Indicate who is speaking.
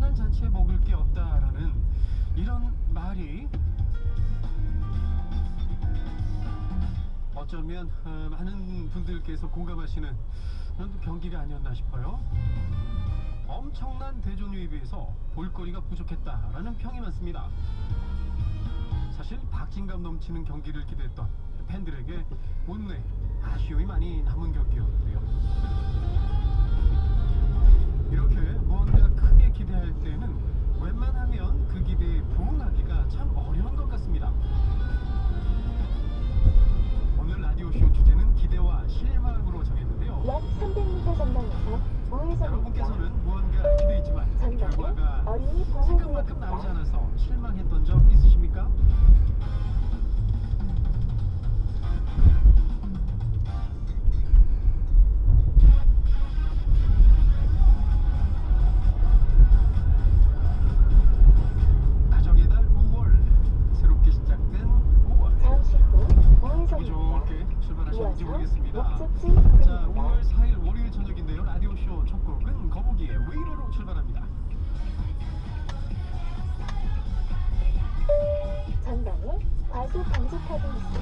Speaker 1: 소문난 잔치에 먹을 게 없다라는 이런 말이 어쩌면 어, 많은 분들께서 공감하시는 그런 경기가 아니었나 싶어요. 엄청난 대전 유입에서 볼거리가 부족했다라는 평이 많습니다. 사실 박진감 넘치는 경기를 기대했던 팬들에게 온내 아쉬움이 많이 남은 경기였
Speaker 2: 약 300m 전방에서 우회전입니다.
Speaker 1: 여러분께서는 무언가 기대했지만
Speaker 2: 전방에
Speaker 1: 결과가
Speaker 2: 어린이
Speaker 1: 생각만큼 나오지
Speaker 2: 보호구역입니다.
Speaker 1: 않아서 실망했던 적 있으십니까? 가정의 달 5월 새롭게 시작된 5월
Speaker 2: 잠시 후
Speaker 1: 기분
Speaker 2: 우회전입니다.
Speaker 1: 좋게 출발하셨는지
Speaker 2: 이어서
Speaker 1: 모르겠습니다.
Speaker 2: 목적지 전